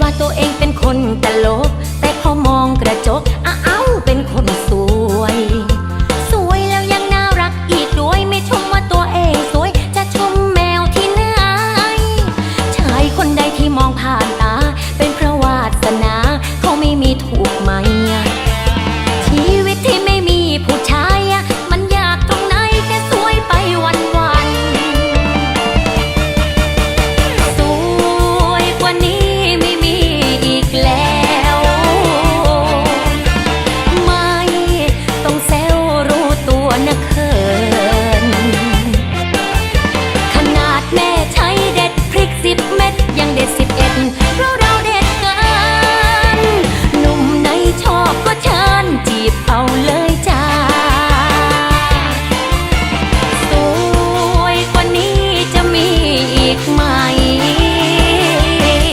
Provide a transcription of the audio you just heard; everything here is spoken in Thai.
ว่าตัวเองเป็นคนตลก กใหม่